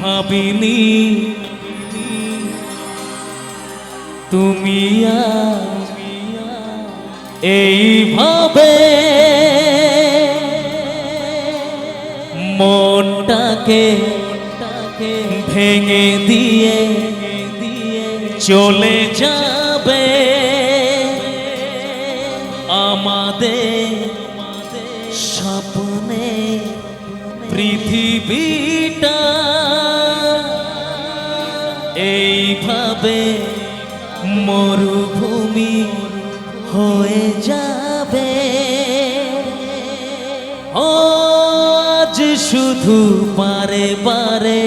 ভাবিনি। তুমি এইভাবে মনটাকে ভেঙে দিয়ে দিয়ে চলে যাবে। আমাদের স্বপ্নে পৃথিবীটা এইভাবে মরুভূমি হয়ে যাবে। আজ শুধু বারে পারে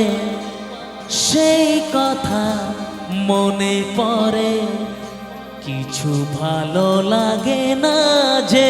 সেই কথা মনে পড়ে। কিছু ভালো লাগে না যে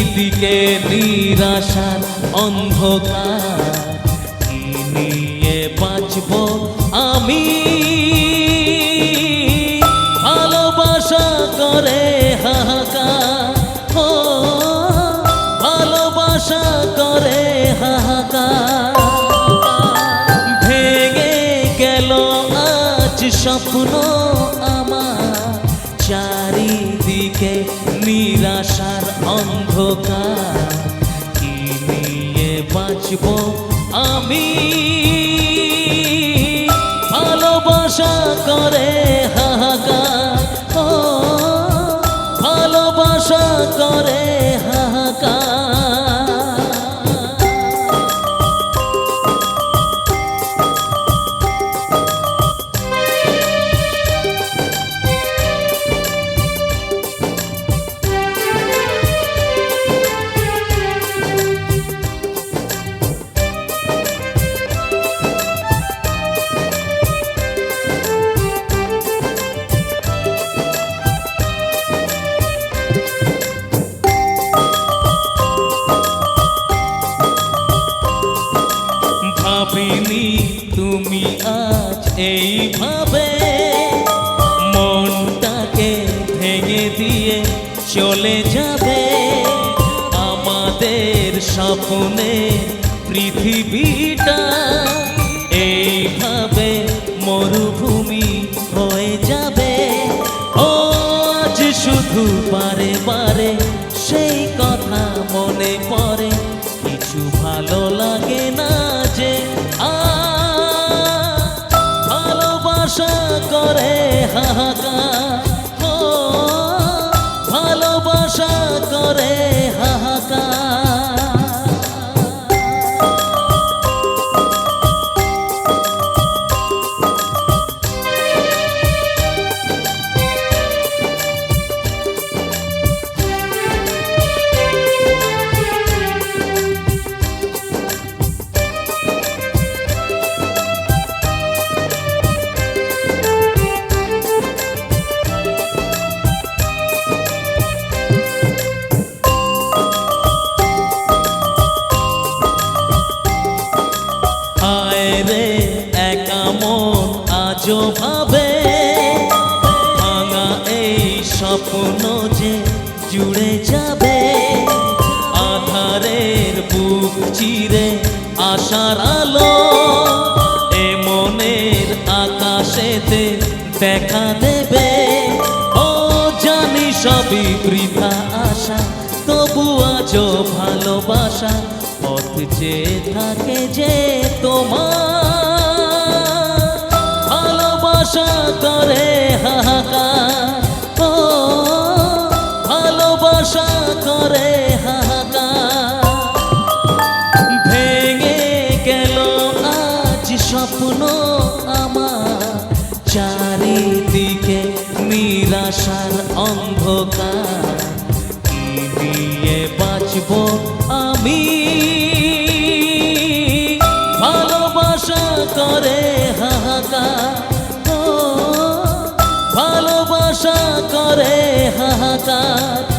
চারিদিকে নিরাশার অন্ধকার। কি নিয়ে বাঁচব আমি। ভালোবাসা করে হাহাকার। ও, ভালোবাসা করে হাহাকার। ভেঙে গেল আজ স্বপ্ন আমার। চারিদিকে নিরাশার অন্ধকার কি নিয়ে বাঁচব আমি? ভালোবাসা করে হাহাকার ও ভালোবাসা করে ভাবিনি তুমি আজ এইভাবে মনটাকে ভেঙে দিয়ে চলে যাবে। আমাদের স্বপ্নে পৃথিবীটা এইভাবে মরুভূমি ভাবে, ভাঙা এই স্বপ্ন যে জুড়ে যাবে, আধারের বুক চিরে আশার আলো, এ মনের আকাশেতে দেখা দেবে। ও জানি সবই বৃথা আশা, তবু আজও ভালোবাসা পথ যে থাকে যে তোমার অন্ধকার কি দিয়ে বাঁচব আমি? ভালোবাসা করে হাহাকার ভালোবাসা করে হাহাকার।